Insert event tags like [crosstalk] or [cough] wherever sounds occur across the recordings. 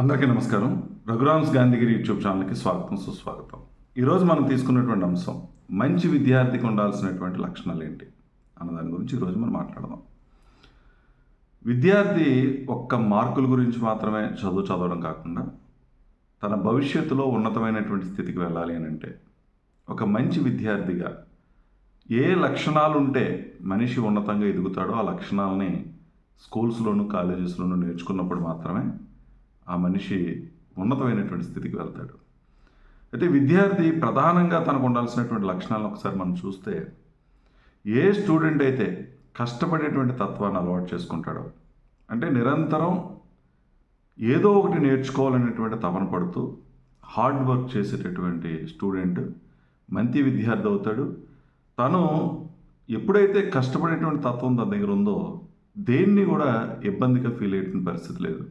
అందరికీ నమస్కారం. రఘురామ్స్ గాంధీగిరి యూట్యూబ్ ఛానల్కి స్వాగతం సుస్వాగతం. ఈరోజు మనం తీసుకున్నటువంటి అంశం మంచి విద్యార్థికి ఉండాల్సినటువంటి లక్షణాలు ఏంటి? అన్న దాని గురించి ఈరోజు మనం మాట్లాడదాం. విద్యార్థి ఒక్క మార్కుల గురించి మాత్రమే చదువు చదవడం కాకుండా తన భవిష్యత్తులో ఉన్నతమైనటువంటి స్థితికి వెళ్ళాలి అని అంటే ఒక మంచి విద్యార్థిగా ఏ లక్షణాలు ఉంటే మనిషి ఉన్నతంగా ఎదుగుతాడో ఆ లక్షణాలని స్కూల్స్లోను కాలేజెస్లోనూ నేర్చుకున్నప్పుడు మాత్రమే ఆ మనిషి ఉన్నతమైనటువంటి స్థితికి వెళ్తాడు. అయితే విద్యార్థి ప్రధానంగా తనకు ఉండాల్సినటువంటి లక్షణాలను ఒకసారి మనం చూస్తే ఏ స్టూడెంట్ అయితే కష్టపడేటువంటి తత్వాన్ని అలవాటు చేసుకుంటాడో అంటే నిరంతరం ఏదో ఒకటి నేర్చుకోవాలనేటువంటి తపన పడుతూ హార్డ్ వర్క్ చేసేటటువంటి స్టూడెంట్ మంచి విద్యార్థి అవుతాడు. తను ఎప్పుడైతే కష్టపడేటువంటి తత్వం తన దగ్గర ఉందో దేన్ని కూడా ఇబ్బందిగా ఫీల్ అయ్యేటువంటి పరిస్థితి లేదు.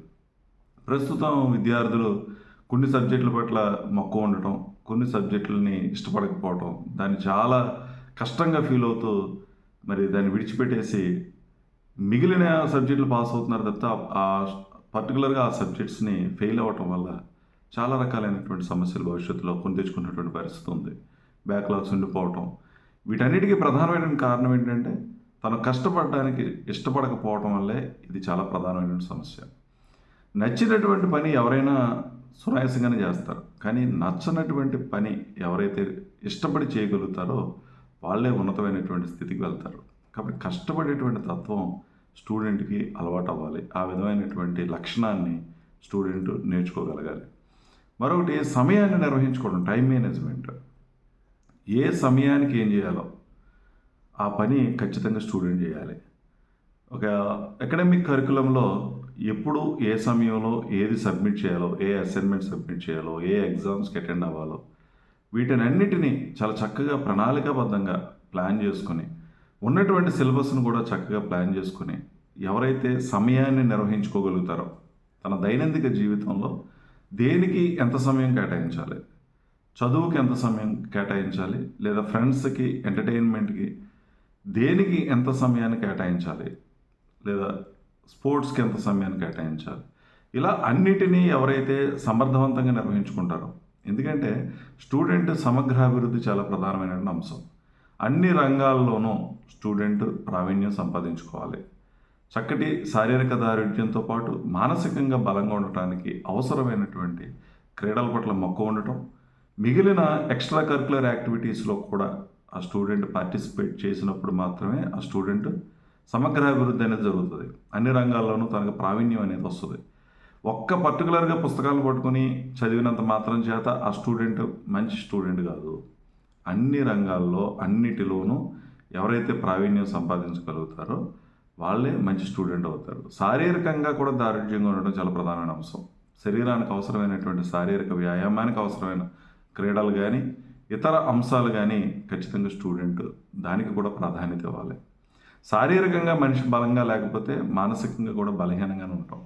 ప్రస్తుతం విద్యార్థులు కొన్ని సబ్జెక్టుల పట్ల మక్కువ ఉండటం కొన్ని సబ్జెక్టులని ఇష్టపడకపోవటం దాన్ని చాలా కష్టంగా ఫీల్ అవుతూ మరి దాన్ని విడిచిపెట్టేసి మిగిలిన సబ్జెక్టులు పాస్ అవుతున్నారు తప్ప ఆ పర్టికులర్గా ఆ సబ్జెక్ట్స్ని ఫెయిల్ అవ్వటం వల్ల చాలా రకాలైనటువంటి సమస్యలు భవిష్యత్తులో కొని తెచ్చుకున్నటువంటి పరిస్థితి ఉంది. బ్యాక్లాగ్స్ ఉండిపోవటం. వీటన్నిటికీ ప్రధానమైన కారణం ఏంటంటే తను కష్టపడడానికి ఇష్టపడకపోవటం వల్లే ఇది చాలా ప్రధానమైన సమస్య. నచ్చినటువంటి పని ఎవరైనా సునాయాసంగానే చేస్తారు. కానీ నచ్చనటువంటి పని ఎవరైతే ఇష్టపడి చేయగలుగుతారో వాళ్ళే ఉన్నతమైనటువంటి స్థితికి వెళ్తారు. కాబట్టి కష్టపడేటువంటి తత్వం స్టూడెంట్కి అలవాటు అవ్వాలి ఆ విధమైనటువంటి లక్షణాన్ని స్టూడెంట్ నేర్చుకోగలగాలి. మరొకటి సమయాన్ని నిర్వహించుకోవడం టైం మేనేజ్మెంట్. ఏ సమయానికి ఏం చేయాలో ఆ పని ఖచ్చితంగా స్టూడెంట్ చేయాలి. ఒక అకాడమిక్ కరికులంలో ఎప్పుడు ఏ సమయంలో ఏది సబ్మిట్ చేయాలో ఏ అసైన్మెంట్ సబ్మిట్ చేయాలో ఏ ఎగ్జామ్స్కి అటెండ్ అవ్వాలో వీటినన్నిటినీ చాలా చక్కగా ప్రణాళికాబద్ధంగా ప్లాన్ చేసుకొని ఉన్నటువంటి సిలబస్ను కూడా చక్కగా ప్లాన్ చేసుకొని ఎవరైతే సమయాన్ని నిర్వహించుకోగలుగుతారో తన దైనందిక జీవితంలో దేనికి ఎంత సమయం కేటాయించాలి? చదువుకి ఎంత సమయం కేటాయించాలి? లేదా ఫ్రెండ్స్కి ఎంటర్టైన్మెంట్కి దేనికి ఎంత సమయాన్ని కేటాయించాలి? లేదా స్పోర్ట్స్కి ఎంత సమయాన్ని కేటాయించాలి? ఇలా అన్నిటినీ ఎవరైతే సమర్థవంతంగా నిర్వహించుకుంటారో ఎందుకంటే స్టూడెంట్ సమగ్రాభివృద్ధి చాలా ప్రధానమైన అంశం. అన్ని రంగాల్లోనూ స్టూడెంట్ ప్రావీణ్యం సంపాదించుకోవాలి. చక్కటి శారీరక దారుఢ్యంతో పాటు మానసికంగా బలంగా ఉండటానికి అవసరమైనటువంటి క్రీడల పట్ల మక్కువ ఉండటం మిగిలిన ఎక్స్ట్రా కరికులర్ యాక్టివిటీస్లో కూడా ఆ స్టూడెంట్ పార్టిసిపేట్ చేసినప్పుడు మాత్రమే ఆ స్టూడెంట్ సమగ్ర అభివృద్ధి అనేది జరుగుతుంది. అన్ని రంగాల్లోనూ తనకు ప్రావీణ్యం అనేది వస్తుంది. ఒక్క పర్టికులర్గా పుస్తకాలు పట్టుకొని చదివినంత మాత్రం చేత ఆ స్టూడెంట్ మంచి స్టూడెంట్ కాదు. అన్ని రంగాల్లో అన్నిటిలోనూ ఎవరైతే ప్రావీణ్యం సంపాదించగలుగుతారో వాళ్ళే మంచి స్టూడెంట్ అవుతారు. శారీరకంగా కూడా దారుఢ్యంగా ఉండడం చాలా ప్రధానమైన అంశం. శరీరానికి అవసరమైనటువంటి శారీరక వ్యాయామానికి అవసరమైన క్రీడలు కానీ ఇతర అంశాలు కానీ ఖచ్చితంగా స్టూడెంట్ దానికి కూడా ప్రాధాన్యత ఇవ్వాలి. శారీరకంగా మనిషి బలంగా లేకపోతే మానసికంగా కూడా బలహీనంగానే ఉంటాం.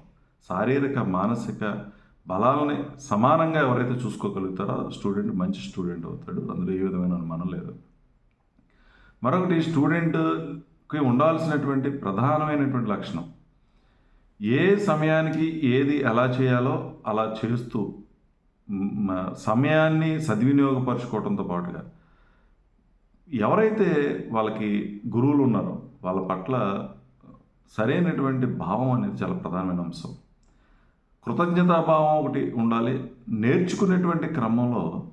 శారీరక మానసిక బలాలని సమానంగా ఎవరైతే చూసుకోగలుగుతారో స్టూడెంట్ మంచి స్టూడెంట్ అవుతాడు. అందులో ఏ విధమైన అనుమానం లేదు. మరొకటి స్టూడెంట్కి ఉండాల్సినటువంటి ప్రధానమైనటువంటి లక్షణం. ఏ సమయానికి ఏది ఎలా చేయాలో అలా చేస్తూ సమయాన్ని సద్వినియోగపరచుకోవడంతో పాటుగా ఎవరైతే వాళ్ళకి గురువులు ఉన్నారో వాళ్ళ పట్ల సరైనటువంటి భావం అనేది చాలా ప్రధానమైన అంశం. కృతజ్ఞతాభావం ఒకటి ఉండాలి. నేర్చుకునేటువంటి క్రమంలో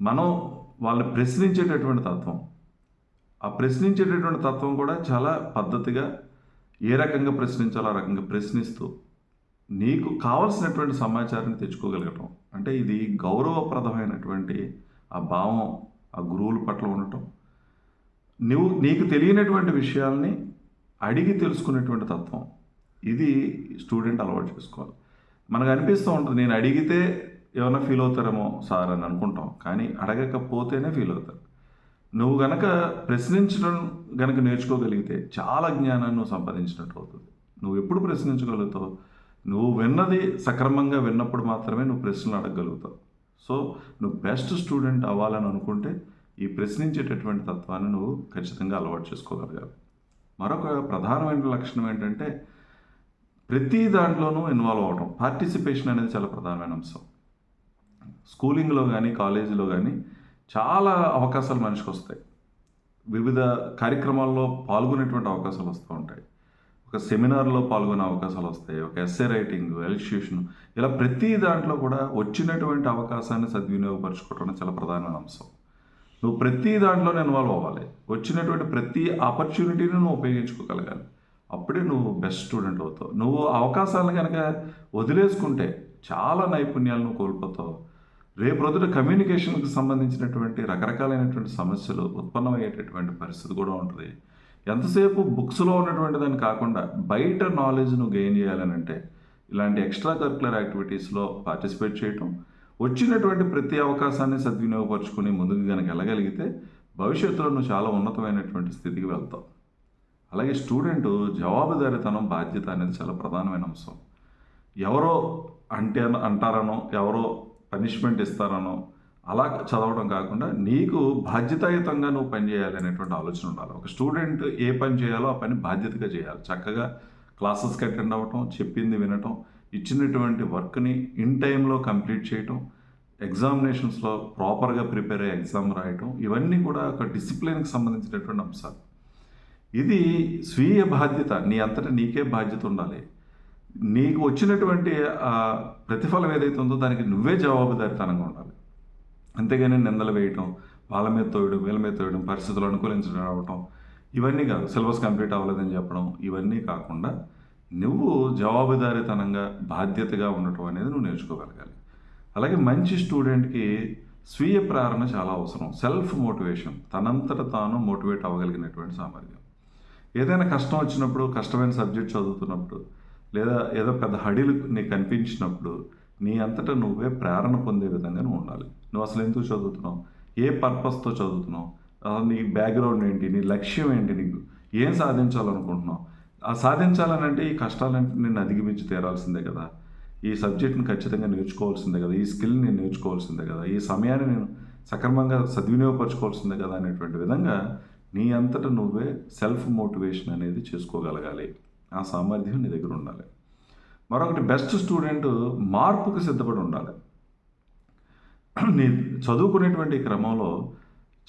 మనం వాళ్ళని ప్రశ్నించేటటువంటి తత్వం. ఆ ప్రశ్నించేటటువంటి తత్వం కూడా చాలా పద్ధతిగా ఏ రకంగా ప్రశ్నించాలో ఆ రకంగా ప్రశ్నిస్తూ నీకు కావలసినటువంటి సమాచారాన్ని తెచ్చుకోగలగటం. అంటే ఇది గౌరవప్రదమైనటువంటి ఆ భావం ఆ గురువుల పట్ల ఉండటం. నువ్వు నీకు తెలియనటువంటి విషయాల్ని అడిగి తెలుసుకునేటువంటి తత్వం. ఇది స్టూడెంట్ అలవాటు చేసుకోవాలి. మనకు అనిపిస్తూ ఉంటుంది నేను అడిగితే ఏమైనా ఫీల్ అవుతారేమో సార్ అని అనుకుంటాం కానీ అడగకపోతేనే ఫీల్ అవుతారు. నువ్వు గనక ప్రశ్నించడం గనక నేర్చుకోగలిగితే చాలా జ్ఞానాన్ని నువ్వు సంపాదించినట్టు అవుతుంది. నువ్వు ఎప్పుడు ప్రశ్నించగలుగుతావు? నువ్వు విన్నది సక్రమంగా విన్నప్పుడు మాత్రమే నువ్వు ప్రశ్నలు అడగగలుగుతావు. సో నువ్వు బెస్ట్ స్టూడెంట్ అవ్వాలని అనుకుంటే ఈ ప్రశ్నించేటటువంటి తత్వాన్ని నువ్వు ఖచ్చితంగా అలవాటు చేసుకోగలగాలి మరొక ప్రధానమైన లక్షణం ఏంటంటే ప్రతి దాంట్లోనూ ఇన్వాల్వ్ అవ్వడం పార్టిసిపేషన్ అనేది చాలా ప్రధానమైన అంశం. స్కూలింగ్లో కానీ కాలేజీలో కానీ చాలా అవకాశాలు మనిషికి వస్తాయి. వివిధ కార్యక్రమాల్లో పాల్గొనేటువంటి అవకాశాలు వస్తూ ఉంటాయి. ఒక సెమినార్లో పాల్గొనే అవకాశాలు వస్తాయి ఒక ఎస్ఏ రైటింగ్ ఎలిస్ట్రేషన్ ఇలా ప్రతి దాంట్లో కూడా వచ్చినటువంటి అవకాశాన్ని సద్వినియోగపరచుకోవడం చాలా ప్రధానమైన అంశం. నువ్వు ప్రతి దాంట్లో ఇన్వాల్వ్ అవ్వాలి. వచ్చినటువంటి ప్రతి ఆపర్చునిటీని నువ్వు ఉపయోగించుకోగలగాలి. అప్పుడే నువ్వు బెస్ట్ స్టూడెంట్ అవుతావు. నువ్వు అవకాశాలను కనుక వదిలేసుకుంటే చాలా నైపుణ్యాలను కోల్పోతావు. రేపు రోజున కమ్యూనికేషన్కి సంబంధించినటువంటి రకరకాలైనటువంటి సమస్యలు ఉత్పన్నమయ్యేటటువంటి పరిస్థితి కూడా ఉంటుంది. ఎంతసేపు బుక్స్లో ఉన్నటువంటి దాన్ని కాకుండా బయట నాలెడ్జ్ నువ్వు గెయిన్ చేయాలని అంటే ఇలాంటి ఎక్స్ట్రా కరికులర్ యాక్టివిటీస్లో పార్టిసిపేట్ చేయటం వచ్చినటువంటి ప్రతి అవకాశాన్ని సద్వినియోగపరుచుకుని ముందుకు కనుక వెళ్ళగలిగితే భవిష్యత్తులో నువ్వు చాలా ఉన్నతమైనటువంటి స్థితికి వెళ్తావు. అలాగే స్టూడెంట్ జవాబుదారితనం బాధ్యత అనేది చాలా ప్రధానమైన అంశం. ఎవరో అంటే అంటారనో ఎవరో పనిష్మెంట్ ఇస్తారనో అలా చదవడం కాకుండా నీకు బాధ్యతాయుతంగా నువ్వు పని చేయాలి అనేటువంటి ఆలోచన ఉండాలి. ఒక స్టూడెంట్ ఏ పని చేయాలో ఆ పని బాధ్యతగా చేయాలి. చక్కగా క్లాసెస్కి అటెండ్ అవ్వటం చెప్పింది వినటం ఇచ్చినటువంటి వర్క్ని ఇన్ టైంలో కంప్లీట్ చేయటం ఎగ్జామినేషన్స్లో ప్రాపర్గా ప్రిపేర్ అయ్యే ఎగ్జామ్ రాయటం ఇవన్నీ కూడా ఒక డిసిప్లిన్కి సంబంధించినటువంటి అంశాలు. ఇది స్వీయ బాధ్యత నీ అంతటా నీకే బాధ్యత ఉండాలి. నీకు వచ్చినటువంటి ప్రతిఫలం ఏదైతే ఉందో దానికి నువ్వే జవాబుదారితనంగా ఉండాలి. అంతేగాని నిందలు వేయటం వాళ్ళ మీద తోయడం వీళ్ళ మీద తోయడం పరిస్థితులు అనుకూలించడం రావటం ఇవన్నీ కాదు. సిలబస్ కంప్లీట్ అవ్వలేదని చెప్పడం ఇవన్నీ కాకుండా నువ్వు జవాబుదారీతనంగా బాధ్యతగా ఉండటం అనేది నువ్వు నేర్చుకోగలగాలి. అలాగే మంచి స్టూడెంట్కి స్వీయ ప్రేరణ చాలా అవసరం. సెల్ఫ్ మోటివేషన్ తనంతట తాను మోటివేట్ అవ్వగలిగినటువంటి సామర్థ్యం. ఏదైనా కష్టం వచ్చినప్పుడు కష్టమైన సబ్జెక్ట్ చదువుతున్నప్పుడు లేదా ఏదో పెద్ద హడిలు నీకు కనిపించినప్పుడు నీ అంతటా నువ్వే ప్రేరణ పొందే విధంగా నువ్వు ఉండాలి. నువ్వు అసలు ఎందుకు చదువుతున్నావు? ఏ పర్పస్తో చదువుతున్నావు? నీ బ్యాక్గ్రౌండ్ ఏంటి? నీ లక్ష్యం ఏంటి నీకు? ఏం సాధించాలనుకుంటున్నావు? ఆ సాధించాలని అంటే ఈ కష్టాలంటే నేను అధిగమించి తీరాల్సిందే కదా. ఈ సబ్జెక్ట్ని ఖచ్చితంగా నేర్చుకోవాల్సిందే కదా. ఈ స్కిల్ని నేను నేర్చుకోవాల్సిందే కదా. ఈ సమయాన్ని నేను సక్రమంగా సద్వినియోగపరచుకోవాల్సిందే కదా అనేటువంటి విధంగా నీ అంతటా నువ్వే సెల్ఫ్ మోటివేషన్ అనేది చేసుకోగలగాలి. ఆ సామర్థ్యం నీ దగ్గర ఉండాలి. మరొకటి బెస్ట్ స్టూడెంట్ మార్పుకు సిద్ధపడి ఉండాలి. నీ చదువుకునేటువంటి క్రమంలో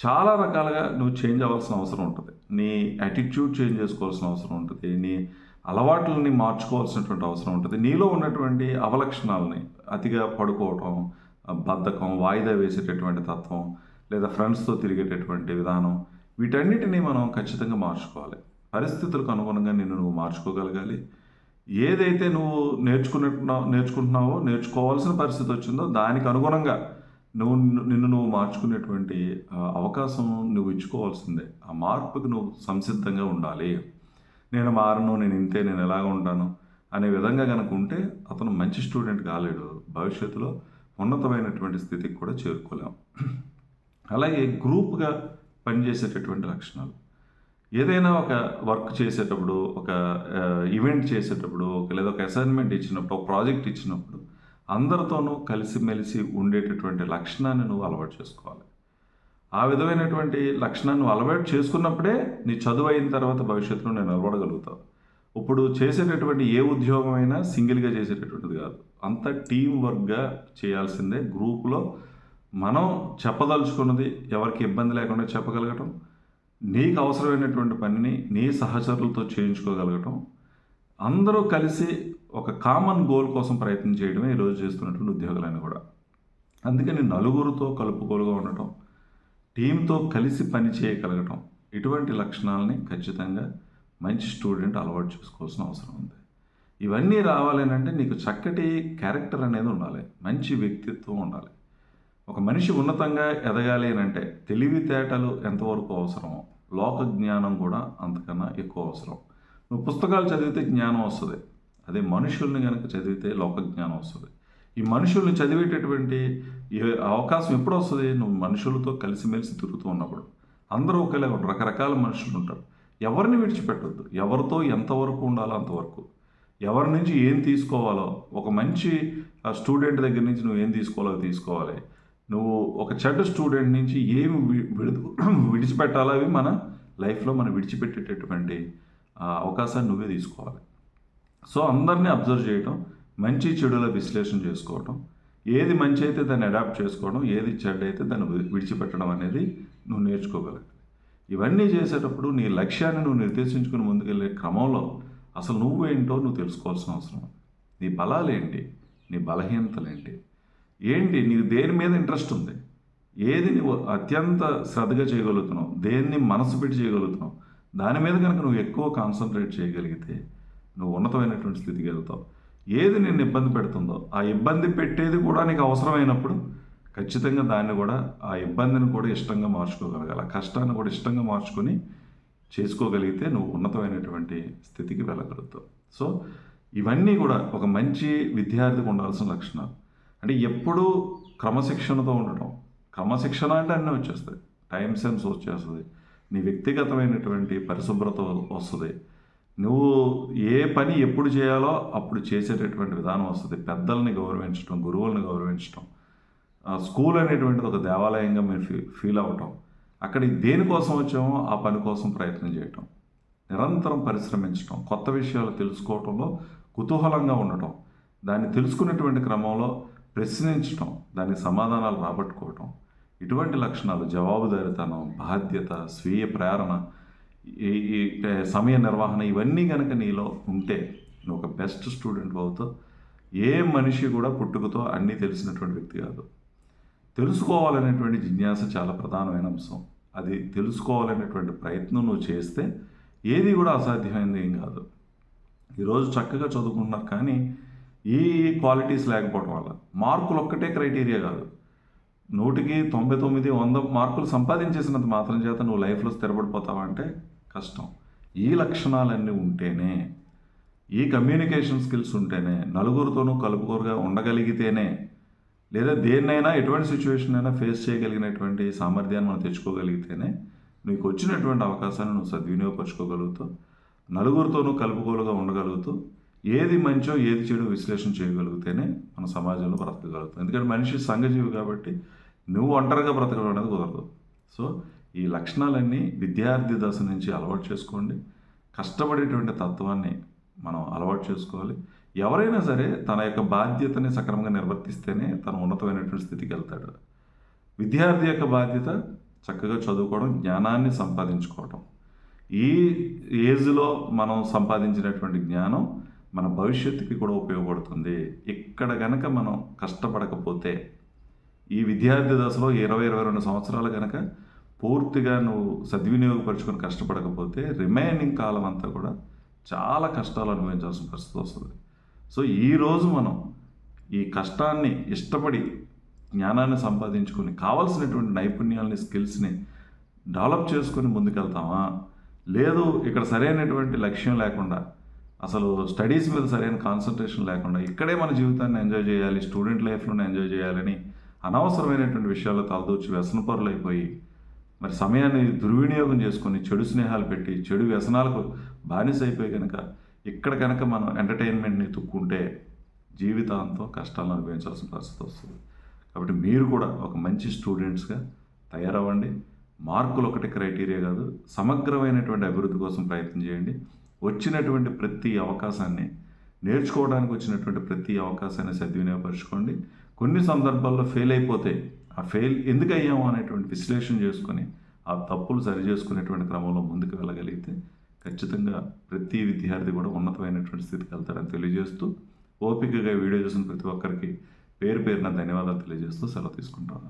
చాలా రకాలుగా నువ్వు చేంజ్ అవ్వాల్సిన అవసరం ఉంటుంది. నీ యాటిట్యూడ్ చేంజ్ చేసుకోవాల్సిన అవసరం ఉంటుంది. నీ అలవాట్లని మార్చుకోవాల్సినటువంటి అవసరం ఉంటుంది. నీలో ఉన్నటువంటి అవలక్షణాలని అతిగా పడుకోవటం బద్ధకం వాయిదా వేసేటటువంటి తత్వం లేదా ఫ్రెండ్స్తో తిరిగేటటువంటి విధానం వీటన్నిటినీ మనం ఖచ్చితంగా మార్చుకోవాలి. పరిస్థితులకు అనుగుణంగా నిన్ను నువ్వు మార్చుకోగలగాలి. ఏదైతే నువ్వు నేర్చుకున్నట్టున్నావు నేర్చుకుంటున్నావో నేర్చుకోవాల్సిన పరిస్థితి వచ్చిందో దానికి అనుగుణంగా నువ్వు నిన్ను నువ్వు మార్చుకునేటువంటి అవకాశం నువ్వు ఇచ్చుకోవాల్సిందే. ఆ మార్పుకి నువ్వు సంసిద్ధంగా ఉండాలి. నేను మారను నేను ఇంతే నేను ఎలాగ ఉంటాను అనే విధంగా కనుక ఉంటే అతను మంచి స్టూడెంట్ కాలేడు. భవిష్యత్తులో ఉన్నతమైనటువంటి స్థితికి కూడా చేరుకోలేం. అలాగే గ్రూప్గా పనిచేసేటటువంటి లక్షణాలు. ఏదైనా ఒక వర్క్ చేసేటప్పుడు ఒక ఈవెంట్ చేసేటప్పుడు ఒక లేదా ఒక అసైన్మెంట్ ఇచ్చినప్పుడు ఒక ప్రాజెక్ట్ ఇచ్చినప్పుడు అందరితోనూ కలిసిమెలిసి ఉండేటటువంటి లక్షణాన్ని నువ్వు అలవాటు చేసుకోవాలి. ఆ విధమైనటువంటి లక్షణాన్ని నువ్వు అలవాటు చేసుకున్నప్పుడే నీ చదువు అయిన తర్వాత భవిష్యత్తులో నేను నిలబడగలుగుతావు. ఇప్పుడు చేసేటటువంటి ఏ ఉద్యోగం అయినా సింగిల్గా చేసేటటువంటిది కాదు. అంత టీం వర్క్గా చేయాల్సిందే గ్రూప్లో. మనం చెప్పదలుచుకున్నది ఎవరికి ఇబ్బంది లేకుండా చెప్పగలగటం నీకు అవసరమైనటువంటి పనిని నీ సహచరులతో చేయించుకోగలగటం అందరూ కలిసి ఒక కామన్ గోల్ కోసం ప్రయత్నం చేయడమే ఈరోజు చేస్తున్నటువంటి ఉద్యోగాలన్నీ కూడా. అందుకని నలుగురితో కలుపుకోలుగా ఉండటం టీంతో కలిసి పని చేయగలగటం ఇటువంటి లక్షణాలని ఖచ్చితంగా మంచి స్టూడెంట్ అలవాటు చేసుకోవాల్సిన అవసరం ఉంది. ఇవన్నీ రావాలనంటే నీకు చక్కటి క్యారెక్టర్ అనేది ఉండాలి. మంచి వ్యక్తిత్వం ఉండాలి. ఒక మనిషి ఉన్నతంగా ఎదగాలి అంటే తెలివితేటలు ఎంతవరకు అవసరమో లోక జ్ఞానం కూడా అంతకన్నా ఎక్కువ అవసరం. నువ్వు పుస్తకాలు చదివితే జ్ఞానం వస్తుంది. అదే మనుషుల్ని కనుక చదివితే లోకజ్ఞానం వస్తుంది ఈ మనుషుల్ని చదివేటటువంటి అవకాశం ఎప్పుడు వస్తుంది నువ్వు మనుషులతో కలిసిమెలిసి తిరుగుతూ ఉన్నప్పుడు. అందరూ ఒకలే రకరకాల మనుషులు ఉంటారు. ఎవరిని విడిచిపెట్టద్దు? ఎవరితో ఎంతవరకు ఉండాలో అంతవరకు ఎవరి నుంచి ఏం తీసుకోవాలో? ఒక మంచి స్టూడెంట్ దగ్గర నుంచి నువ్వు ఏం తీసుకోవాలో తీసుకోవాలి. నువ్వు ఒక చెడ్డ స్టూడెంట్ నుంచి ఏమి విడి [clears throat] విడిచిపెట్టాలో అవి మన లైఫ్లో మనం విడిచిపెట్టేటటువంటి అవకాశాన్ని నువ్వే తీసుకోవాలి. సో అందరినీ అబ్జర్వ్ చేయటం మంచి చెడుల విశ్లేషణ చేసుకోవటం ఏది మంచి అయితే దాన్ని అడాప్ట్ చేసుకోవడం ఏది చెడ్డ అయితే దాన్ని విడిచిపెట్టడం అనేది నువ్వు నేర్చుకోగలగాలి ఇవన్నీ చేసేటప్పుడు నీ లక్ష్యాన్ని నువ్వు నిర్దేశించుకుని ముందుకెళ్ళే క్రమంలో అసలు నువ్వేంటో నువ్వు తెలుసుకోవాల్సిన అవసరం నీ నీ బలాలేంటి నీ బలహీనతలేంటి ఏంటి? నీకు దేని మీద ఇంట్రెస్ట్ ఉంది? ఏది నువ్వు అత్యంత శ్రద్ధగా చేయగలుగుతున్నావు? దేన్ని మనసు పెట్టి చేయగలుగుతున్నావు? దాని మీద కనుక నువ్వు ఎక్కువ కాన్సన్ట్రేట్ చేయగలిగితే నువ్వు ఉన్నతమైనటువంటి స్థితికి వెళ్తావు. ఏది నిన్ను ఇబ్బంది పెడుతుందో ఆ ఇబ్బంది పెట్టేది కూడా నీకు అవసరమైనప్పుడు ఖచ్చితంగా దాన్ని కూడా ఆ ఇబ్బందిని కూడా ఇష్టంగా మార్చుకోగలగాలి. ఆ కష్టాన్ని కూడా ఇష్టంగా మార్చుకొని చేసుకోగలిగితే నువ్వు ఉన్నతమైనటువంటి స్థితికి వెళ్ళగలుగుతావు. సో ఇవన్నీ కూడా ఒక మంచి విద్యార్థికి ఉండాల్సిన లక్షణాలు. అంటే ఎప్పుడూ క్రమశిక్షణతో ఉండటం. క్రమశిక్షణ అంటే అన్నీ వచ్చేస్తాయి. టైం సెన్స్ వచ్చేస్తుంది. నీ వ్యక్తిగతమైనటువంటి పరిశుభ్రత వస్తుంది. నువ్వు ఏ పని ఎప్పుడు చేయాలో అప్పుడు చేసేటటువంటి విధానం వస్తుంది. పెద్దల్ని గౌరవించడం గురువులను గౌరవించడం ఆ స్కూల్ అనేటువంటిది ఒక దేవాలయంగా మీరు ఫీ ఫీల్ అవ్వటం అక్కడికి దేనికోసం వచ్చామో ఆ పని కోసం ప్రయత్నం చేయటం నిరంతరం పరిశ్రమించటం కొత్త విషయాలు తెలుసుకోవటంలో కుతూహలంగా ఉండటం దాన్ని తెలుసుకునేటువంటి క్రమంలో ప్రశ్నించటం దాని సమాధానాలు రాబట్టుకోవటం ఇటువంటి లక్షణాలు జవాబుదారితనం బాధ్యత స్వీయ ప్రేరణ ఈ సమయ నిర్వహణ ఇవన్నీ కనుక నీలో ఉంటే నువ్వు ఒక బెస్ట్ స్టూడెంట్ అవుతావు ఏ మనిషి కూడా పుట్టుకతో అన్నీ తెలిసినటువంటి వ్యక్తి కాదు. తెలుసుకోవాలనేటువంటి జిజ్ఞాస చాలా ప్రధానమైన అంశం. అది తెలుసుకోవాలనేటువంటి ప్రయత్నం నువ్వు చేస్తే ఏది కూడా అసాధ్యమైనది ఏం కాదు. ఈరోజు చక్కగా చదువుకుంటున్నారు కానీ ఈ క్వాలిటీస్ లేకపోవడం వల్ల. మార్కులు ఒక్కటే క్రైటీరియా కాదు. నూటికి తొంభై తొమ్మిది వంద మార్కులు సంపాదించేసినంత మాత్రం చేత నువ్వు లైఫ్లో స్థిరపడిపోతావంటే కష్టం. ఈ లక్షణాలన్నీ ఉంటేనే ఈ కమ్యూనికేషన్ స్కిల్స్ ఉంటేనే నలుగురితోనూ కలుపుకోరుగా ఉండగలిగితేనే లేదా దేన్నైనా ఎటువంటి సిచ్యువేషన్ అయినా ఫేస్ చేయగలిగినటువంటి సామర్థ్యాన్ని మనం తెచ్చుకోగలిగితేనే నీకు వచ్చినటువంటి అవకాశాన్ని నువ్వు సద్వినియోగపరచుకోగలుగుతావు నలుగురితోనూ కలుపుకోలుగా ఉండగలుగుతూ ఏది మంచో ఏది చెడు విశ్లేషణ చేయగలిగితేనే మన సమాజంలో బ్రతకగలుగుతాం. ఎందుకంటే మనిషి సంఘజీవి కాబట్టి నువ్వు ఒంటరిగా బ్రతకడం అనేది కుదరదు. సో ఈ లక్షణాలన్నీ విద్యార్థి దశ నుంచి అలవాటు చేసుకోండి. కష్టపడేటువంటి తత్వాన్ని మనం అలవాటు చేసుకోవాలి. ఎవరైనా సరే తన యొక్క బాధ్యతని సక్రమంగా నిర్వర్తిస్తేనే తన ఉన్నతమైనటువంటి స్థితికి వెళ్తాడు. విద్యార్థి యొక్క బాధ్యత చక్కగా చదువుకోవడం జ్ఞానాన్ని సంపాదించుకోవడం ఈ ఏజ్లో మనం సంపాదించినటువంటి జ్ఞానం మన భవిష్యత్తుకి కూడా ఉపయోగపడుతుంది. ఇక్కడ గనక మనం కష్టపడకపోతే ఈ విద్యార్థి దశలో ఇరవై ఇరవై రెండు సంవత్సరాలు కనుక పూర్తిగా నువ్వు సద్వినియోగపరుచుకొని కష్టపడకపోతే రిమైనింగ్ కాలం అంతా కూడా చాలా కష్టాలు అనుభవించాల్సిన పరిస్థితి వస్తుంది. సో ఈరోజు మనం ఈ కష్టాన్ని ఇష్టపడి జ్ఞానాన్ని సంపాదించుకొని కావాల్సినటువంటి నైపుణ్యాలని స్కిల్స్ని డెవలప్ చేసుకొని ముందుకెళ్తామా? లేదు ఇక్కడ సరైనటువంటి లక్ష్యం లేకుండా అసలు స్టడీస్ మీద సరైన కాన్సన్ట్రేషన్ లేకుండా ఇక్కడే మన జీవితాన్ని ఎంజాయ్ చేయాలి స్టూడెంట్ లైఫ్లోనే ఎంజాయ్ చేయాలని అనవసరమైనటువంటి విషయాలు తలదూచి వ్యసనపరులు అయిపోయి మరి సమయాన్ని దుర్వినియోగం చేసుకొని చెడు స్నేహాలు పెట్టి చెడు వ్యసనాలకు బానిస అయిపోయి కనుక ఇక్కడ కనుక మనం ఎంటర్టైన్మెంట్ని తుక్కుంటే జీవితాంతం కష్టాలను అనుభవించాల్సిన పరిస్థితి వస్తుంది. కాబట్టి మీరు కూడా ఒక మంచి స్టూడెంట్స్గా తయారవ్వండి. మార్కులు ఒకటి క్రైటీరియా కాదు సమగ్రమైనటువంటి అభివృద్ధి కోసం ప్రయత్నం చేయండి. వచ్చినటువంటి ప్రతి అవకాశాన్ని నేర్చుకోవడానికి వచ్చినటువంటి ప్రతి అవకాశాన్ని సద్వినియోగపరచుకోండి. కొన్ని సందర్భాల్లో ఫెయిల్ అయిపోతే ఆ ఫెయిల్ ఎందుకు అయ్యాము అనేటువంటి విశ్లేషణ చేసుకొని ఆ తప్పులు సరి చేసుకునేటువంటి క్రమంలో ముందుకు వెళ్ళగలిగితే ఖచ్చితంగా ప్రతి విద్యార్థి కూడా ఉన్నతమైనటువంటి స్థితికి వెళ్తారని తెలియజేస్తూ ఓపికగా వీడియో చూసిన ప్రతి ఒక్కరికి పేరు పేరున ధన్యవాదాలు తెలియజేస్తూ సెలవు తీసుకుంటాను